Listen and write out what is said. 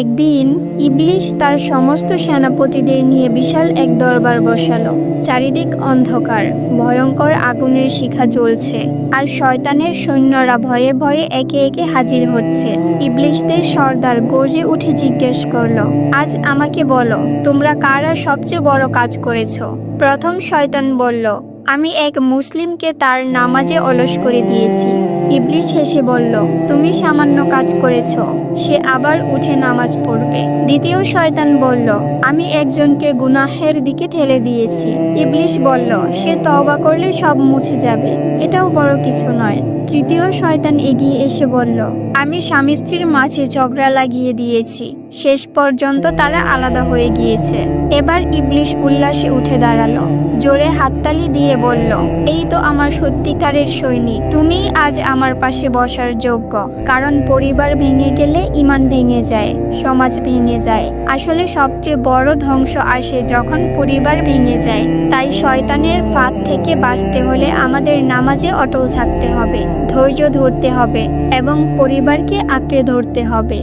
একদিন ইবলিশ তার সমস্ত সেনাপতিদের নিয়ে বিশাল এক দরবার বসালো। চারিদিক অন্ধকার, ভয়ঙ্কর আগুনের শিখা জ্বলছে, আর শয়তানের সৈন্যরা ভয়ে ভয়ে একে একে হাজির হচ্ছে। ইবলিশদের সর্দার গর্জে উঠে জিজ্ঞেস করল, আজ আমাকে বলো, তোমরা কারা সবচেয়ে বড় কাজ করেছ? প্রথম শয়তান বলল আমি এক মুসলিমকে তার নামাজে অলস করে দিয়েছি। ইবলিশ হেসে বলল, তুমি সামান্য কাজ করেছ। সে আবার উঠে নামাজ পড়বে। দ্বিতীয় শয়তান বলল, আমি একজনকে গুনাহের দিকে ঠেলে দিয়েছি। ইবলিশ বলল, সে তওবা করলে সব মুছে যাবে। এটাও বড় কিছু নয়। তৃতীয় শয়তান এগিয়ে এসে বলল, আমি স্বামী স্ত্রীর মাঝে ঝগড়া লাগিয়ে দিয়েছি। শেষ পর্যন্ত তারা আলাদা হয়ে গিয়েছে। এবার ইবলিশ উল্লাসে উঠে দাঁড়াল। জোরে হাততালি দিয়ে বলল, এই তো আমার সত্যিকারের সৈনিক। তুমি আজ আমার পাশে বসার যোগ্য। কারণ পরিবার ভেঙে গেলে ইমান ভেঙে যায়, সমাজ ভেঙে যায়। আসলে সবচেয়ে বড় ধ্বংস আসে যখন পরিবার ভেঙে যায়। তাই শয়তানের ফাঁদ থেকে বাঁচতে হলে আমাদের নামাজে অটল থাকতে হবে, ধৈর্য ধরতে হবে এবং পরিবারকে আঁকড়ে ধরতে হবে।